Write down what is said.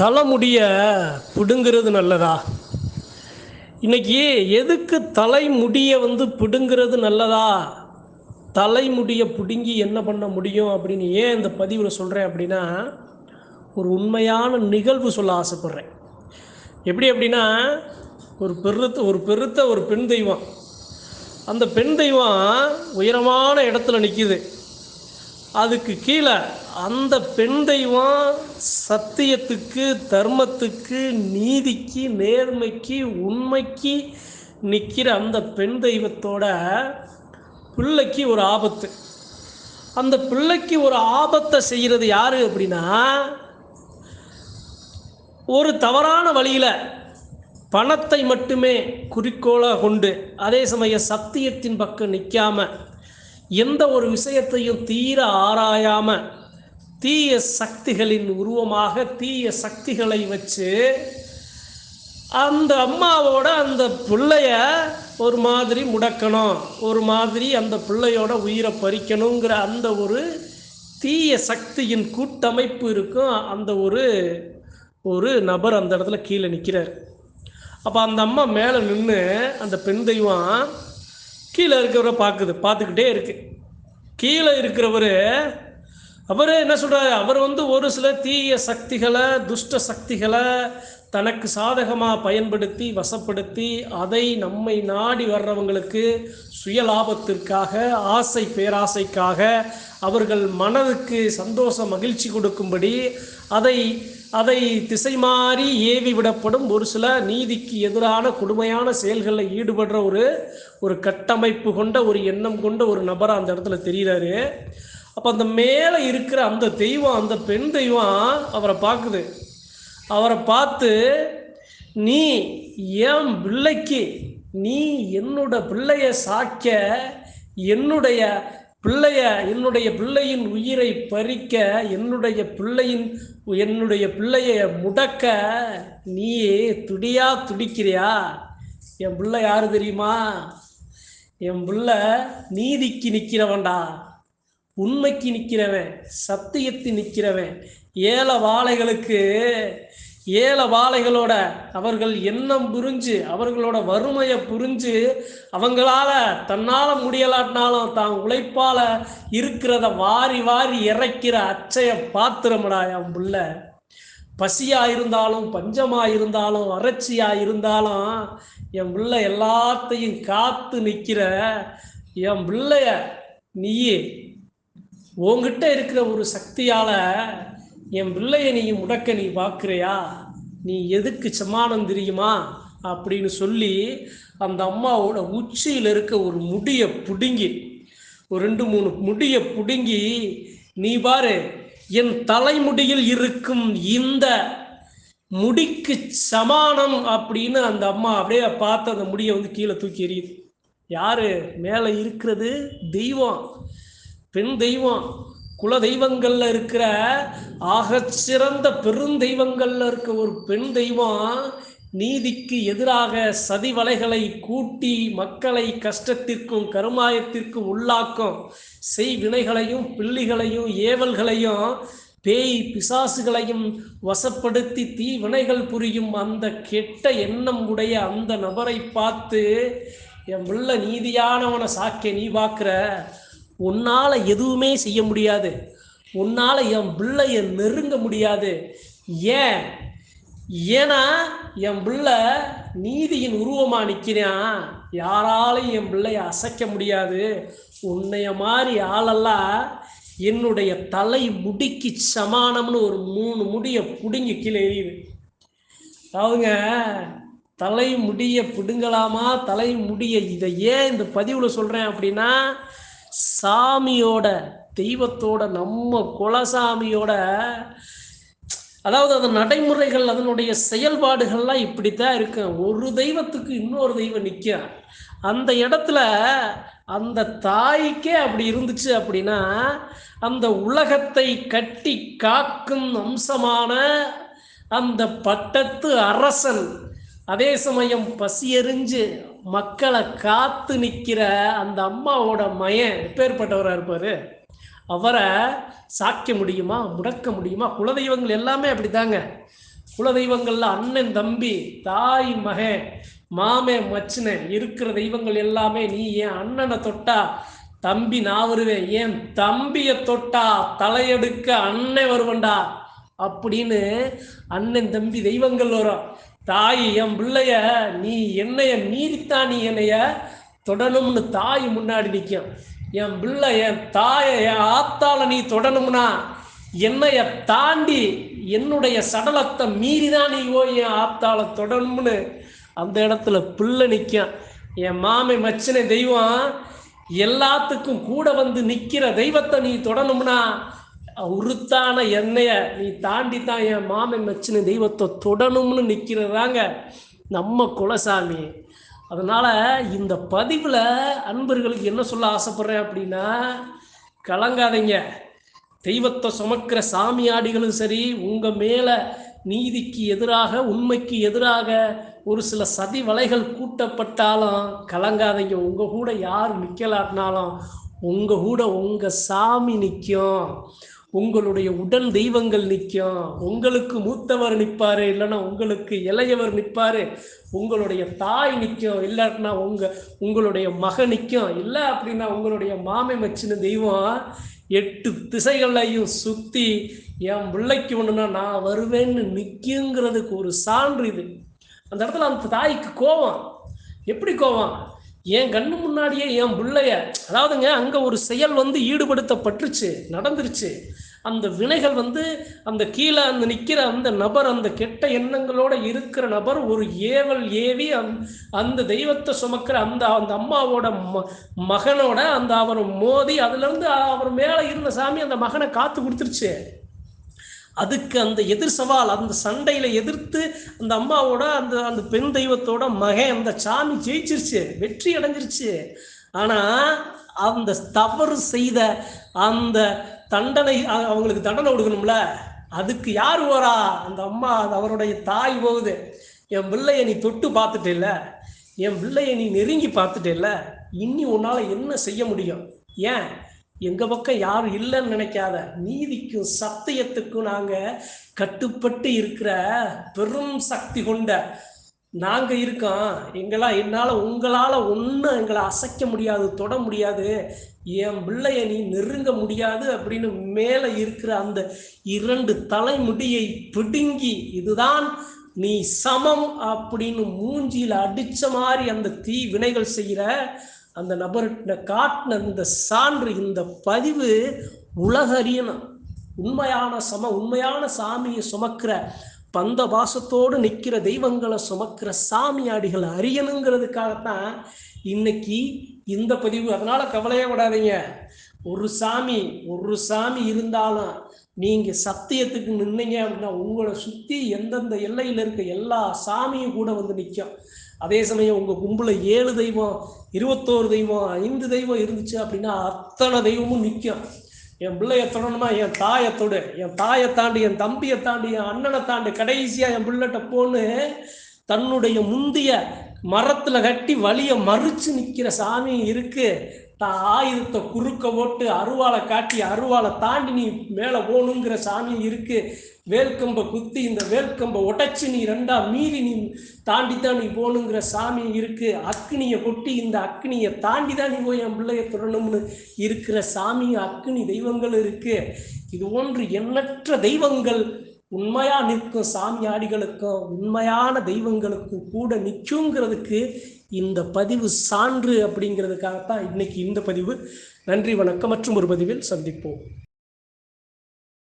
தலைமுடிய பிடுங்கிறது நல்லதா? இன்னைக்கு எதுக்கு தலைமுடியை வந்து பிடுங்கிறது நல்லதா? தலைமுடியை பிடுங்கி என்ன பண்ண முடியும் அப்படின்னு ஏன் இந்த பதிவில் சொல்கிறேன் அப்படின்னா ஒரு உண்மையான நிகழ்வு சொல்ல ஆசைப்பட்றேன். எப்படி அப்படின்னா ஒரு பெருத்த ஒரு பெருத்த ஒரு பெண் தெய்வம். அந்த பெண் தெய்வம் உயரமான இடத்துல நிற்கிது அதுக்கு கீழே அந்த பெண் தெய்வம் சத்தியத்துக்கு தர்மத்துக்கு நீதிக்கு நேர்மைக்கு உண்மைக்கு நிற்கிற அந்த பெண் தெய்வத்தோட பிள்ளைக்கு ஒரு ஆபத்து. அந்த பிள்ளைக்கு ஒரு ஆபத்தை செய்கிறது யார் அப்படின்னா ஒரு தவறான வழியில் பணத்தை மட்டுமே குறிக்கோளாக கொண்டு அதே சமயம் சத்தியத்தின் பக்கம் நிற்காமல் எந்த ஒரு விஷயத்தையும் தீர ஆராயாம தீய சக்திகளின் உருவமாக தீய சக்திகளை வச்சு அந்த அம்மாவோட அந்த பிள்ளைய ஒரு மாதிரி முடக்கணும் ஒரு மாதிரி அந்த பிள்ளையோட உயிரை பறிக்கணுங்கிற அந்த ஒரு தீய சக்தியின் கூட்டமைப்பு இருக்கும். அந்த ஒரு ஒரு நபர் அந்த இடத்துல கீழே நிற்கிறார் அப்போ அந்த அம்மா மேலே நின்று அந்த பெண் தெய்வம் கீழே இருக்கிறவரை பார்க்குது பார்த்துக்கிட்டே இருக்கு. கீழே இருக்கிறவர் அவர் என்ன சொல்கிறாரு அவர் வந்து ஒரு சில தீய சக்திகளை துஷ்ட சக்திகளை தனக்கு சாதகமாக பயன்படுத்தி வசப்படுத்தி அதை நம்மை நாடி வர்றவங்களுக்கு சுயலாபத்திற்காக ஆசை பேராசைக்காக அவர்கள் மனதுக்கு சந்தோஷ மகிழ்ச்சி கொடுக்கும்படி அதை அதை திசை மாறி ஏவி விடப்படும் ஒரு சில நீதிக்கு எதிரான கொடுமையான செயல்களில் ஈடுபடுற ஒரு ஒரு கட்டமைப்பு கொண்ட ஒரு எண்ணம் கொண்ட ஒரு நபராக அந்த இடத்துல தெரிகிறாரு. அப்போ அந்த மேலே இருக்கிற அந்த தெய்வம் அந்த பெண் தெய்வம் அவரை பார்க்குது. அவரை பார்த்து நீ என் பிள்ளைக்கு நீ என்னோட பிள்ளைய சாக்க என்னுடைய பிள்ளைய என்னுடைய பிள்ளையின் உயிரை பறிக்க என்னுடைய பிள்ளையின் என்னுடைய பிள்ளைய முடக்க நீ துடியா துடிக்கிறியா? என் பிள்ளை யாரு தெரியுமா? என் பிள்ளை நீதிக்கு நிற்கிறவன்டா உண்மைக்கு நிற்கிறவன் சத்தியத்து நிற்கிறவன் ஏல வாழைகளுக்கு ஏல வாழைகளோட அவர்கள் எண்ணம் புரிஞ்சு அவர்களோட வறுமையை புரிஞ்சு அவங்களால தன்னால் முடியலாட்டினாலும் தான் உழைப்பால இருக்கிறத வாரி வாரி இறைக்கிற அச்சைய பாத்திரமடா என் புள்ள. பசியா இருந்தாலும் பஞ்சமா இருந்தாலும் வறட்சியா இருந்தாலும் என் பிள்ளை எல்லாத்தையும் காத்து நிற்கிற என் பிள்ளைய நீ உங்ககிட்ட இருக்கிற ஒரு சக்தியால என் பிள்ளையை நீ முடக்க நீ பார்க்குறியா? நீ எதுக்கு சமானம் தெரியுமா? அப்படின்னு சொல்லி அந்த அம்மாவோட உச்சியில் இருக்க ஒரு முடியை பிடுங்கி ஒரு ரெண்டு மூணு முடியை பிடுங்கி நீ பாரு என் தலைமுடியில் இருக்கும் இந்த முடிக்கு சமானம் அப்படின்னு அந்த அம்மா அப்படியே பார்த்து அந்த முடியை வந்து கீழே தூக்கி எறியுது. யாரு? மேலே இருக்கிறது தெய்வம் பெண் தெய்வம். குல தெய்வங்கள்ல இருக்கிற ஆக சிறந்த பெருந்தெய்வங்கள்ல இருக்க ஒரு பெண் தெய்வம் நீதிக்கு எதிராக சதி வலைகளை கூட்டி மக்களை கஷ்டத்திற்கும் கருமாயத்திற்கும் உள்ளாக்கும் செய் வினைகளையும் பிள்ளிகளையும் ஏவல்களையும் பேய் பிசாசுகளையும் வசப்படுத்தி தீ வினைகள் புரியும் அந்த கெட்ட எண்ணம் உடைய அந்த நபரை பார்த்து என் உள்ள நீதியானவனை சாக்கிய நீ பார்க்குற உன்னால் எதுவுமே செய்ய முடியாது. உன்னால் என் பிள்ளைய நெருங்க முடியாது. ஏன்? ஏன்னா என் பிள்ளை நீதியின் உருவமாக நிற்கிறான் யாராலையும் என் பிள்ளைய அசைக்க முடியாது. உன்னைய மாதிரி ஆளெல்லாம் என்னுடைய தலை முடிக்கு சமானம்னு ஒரு மூணு முடியை பிடுங்கி கீழே எரியுது அவங்க தலை முடிய பிடுங்கலாமா? தலை முடிய இதை ஏன் இந்த பதிவில் சொல்கிறேன் அப்படின்னா சாமியோட தெய்வத்தோட நம்ம குலசாமியோட அதாவது அந்த நடைமுறைகள் அதனுடைய செயல்பாடுகள்லாம் இப்படித்தான் இருக்கு. ஒரு தெய்வத்துக்கு இன்னொரு தெய்வம் நிற்கும் அந்த இடத்துல அந்த தாய்க்கே அப்படி இருந்துச்சு அப்படின்னா அந்த உலகத்தை கட்டி காக்கும் அம்சமான அந்த பட்டத்து அரசன் அதே சமயம் பசி எறிஞ்சு மக்களை காத்து நிற்கிற அந்த அம்மாவோட மயன் எப்பேற்பட்டவராக இருப்பார்? அவரை சாக்க முடியுமா? முடக்க முடியுமா? குலதெய்வங்கள் எல்லாமே அப்படித்தாங்க. குலதெய்வங்கள்ல அண்ணன் தம்பி தாய் மகன் மாமே மச்சினன் இருக்கிற தெய்வங்கள் எல்லாமே நீ ஏன் அண்ணனை தொட்டா தம்பி நான் வருவேன் ஏன் தம்பியை தொட்டா தலையெடுக்க அண்ணன் வருவண்டா அப்படின்னு அண்ணன் தம்பி தெய்வங்கள் வரும். தாய் என் பிள்ளைய நீ என்னைய நீரித்தான் நீ என்னைய தொடணும்னு தாய் முன்னாடி நிற்கும் என் பிள்ளை என் தாயை என் ஆத்தால நீ தொடணும்னா என்னைய தாண்டி என்னுடைய சடலத்தை மீறி தான் நீ ஓ என் ஆத்தால தொடணும்னு அந்த இடத்துல பிள்ளை நிற்கும் என் மாமை மச்சின தெய்வம் எல்லாத்துக்கும் கூட வந்து நிற்கிற தெய்வத்தை நீ தொடணும்னா உருத்தான எண்ணெய நீ தாண்டி தான் என் மாமன் மச்சின தெய்வத்தை தொடணும்னு நிற்கிறதாங்க நம்ம குலசாமி. அதனால் இந்த பதிவில் அன்பர்களுக்கு என்ன சொல்ல ஆசைப்பட்றேன் அப்படின்னா கலங்காதீங்க. தெய்வத்தை சுமக்கிற சாமியாடிகளும் சரி உங்கள் மேலே நீதிக்கு எதிராக உண்மைக்கு எதிராக ஒரு சில சதி வலைகள் கூட்டப்பட்டாலும் கலங்காதீங்க. உங்கள் கூட யார் நிற்கலாட்டினாலும் உங்கள் கூட உங்கள் சாமி நிற்கும் உங்களுடைய உடல் தெய்வங்கள் நிற்கும். உங்களுக்கு மூத்தவர் நிற்பார் இல்லைன்னா உங்களுக்கு இளையவர் நிற்பாரு. உங்களுடைய தாய் நிற்கும் இல்லாட்டினா உங்கள் உங்களுடைய மகன் நிற்கும். இல்லை அப்படின்னா உங்களுடைய மாமை மச்சின தெய்வம் எட்டு திசைகளையும் சுற்றி என் பிள்ளைக்கு ஒன்றுனா நான் வருவேன்னு நிற்குங்கிறதுக்கு ஒரு சான்று இது. அந்த இடத்துல அந்த தாய்க்கு கோவம். எப்படி கோவம்? என் கண்ணு முன்னாடியே என் பிள்ளைய அதாவதுங்க அங்கே ஒரு செயல் வந்து ஈடுபடுத்தப்பட்டுருச்சு நடந்துருச்சு. அந்த வினைகள் வந்து அந்த கீழே அந்த நிற்கிற அந்த நபர் அந்த கெட்ட எண்ணங்களோட இருக்கிற நபர் ஒரு ஏவல் ஏவி அந் அந்த தெய்வத்தை சுமக்கிற அந்த அந்த அம்மாவோட ம மகனோட அந்த அவரை மோதி அதுலேருந்து அவர் மேலே இருந்த சாமி அந்த மகனை காத்து கொடுத்துருச்சு. அதுக்கு அந்த எதிர் சவால் அந்த சண்டையில் எதிர்த்து அந்த அம்மாவோட அந்த அந்த பெண் தெய்வத்தோட மகன் அந்த சாமி ஜெயிச்சிருச்சு வெற்றி அடைஞ்சிருச்சு. ஆனால் அந்த தவறு செய்த அந்த தண்டனை அவங்களுக்கு தண்டனை கொடுக்கணும்ல? அதுக்கு யார் வரா அந்த அம்மா அவருடைய தாய் போகுது. என் பிள்ளைய நீ தொட்டு பார்த்துட்டே இல்லை என் பிள்ளைய நீ நெருங்கி பார்த்துட்டே இல்லை இன்னி உன்னால் என்ன செய்ய முடியும்? ஏன்? எங்க பக்கம் யாரும் இல்லைன்னு நினைக்காத. நீதிக்கும் சத்தியத்துக்கும் நாங்க கட்டுப்பட்டு இருக்கிற பெரும் சக்தி கொண்ட நாங்க இருக்கோம். எங்களா என்னால உங்களால ஒன்றும் எங்களை அசைக்க முடியாது தொட முடியாது. என் பிள்ளைய நீ நெருங்க முடியாது அப்படின்னு மேலே இருக்கிற அந்த இரண்டு தலைமுடியை பிடுங்கி இதுதான் நீ சமம் அப்படின்னு மூஞ்சியில் அடிச்ச மாதிரி அந்த தீ வினைகள் செய்கிற அந்த நபர்கிட்ட காட்டின இந்த சான்று இந்த பதிவு உலக அறியணும் உண்மையான சம உண்மையான சாமியை சுமக்கிற பந்த பாசத்தோடு நிற்கிற தெய்வங்களை சுமக்கிற சாமியாடிகளை அறியணுங்கிறதுக்காகத்தான் இன்னைக்கு இந்த பதிவு. அதனால கவலையே விடாதீங்க ஒரு சாமி ஒரு சாமி இருந்தாலும் நீங்க சத்தியத்துக்கு நின்னீங்க அப்படின்னா உங்களை சுத்தி எந்தெந்த எல்லையில் இருக்க எல்லா சாமியும் கூட வந்து நிற்கும் அதே சமயம் உங்கள் கும்பலில் ஏழு தெய்வம் இருபத்தோரு தெய்வம் ஐந்து தெய்வம் இருந்துச்சு அப்படின்னா அத்தனை தெய்வமும் நிற்கும் என் பிள்ளைய தொடணுமா என் தாயை தொடு. என் தாயை தாண்டி என் தம்பியை தாண்டி என் அண்ணனை தாண்டி கடைசியாக என் பிள்ளைகிட்ட போன்னு தன்னுடைய முந்திய மரத்தில் கட்டி வழியை மறுச்சு நிற்கிற சாமி இருக்கு. தான் ஆயுதத்தை குறுக்க போட்டு அருவாளை காட்டி அருவாளை தாண்டி நீ மேலே போகணுங்கிற சாமி இருக்குது வேல்கம்ப குத்தி இந்த வேல்கம்பை உடைச்சு நீ ரெண்டா மீறி நீ தாண்டி தான் நீ போகணுங்கிற சாமி இருக்கு. அக்னியை கொட்டி இந்த அக்னியை தாண்டி தான் நீ போய் என் பிள்ளைய தொடணும்னு இருக்கிற சாமி அக்னி தெய்வங்கள் இருக்கு. இது ஒன்று எண்ணற்ற தெய்வங்கள். உண்மையா நிற்கும் சாமியாடிகளுக்கும் உண்மையான தெய்வங்களுக்கும் கூட நிற்குங்கிறதுக்கு இந்த பதிவு சான்று அப்படிங்கிறதுக்காகத்தான் இன்னைக்கு இந்த பதிவு. நன்றி வணக்கம். மற்றும் ஒரு பதிவில் சந்திப்போம்.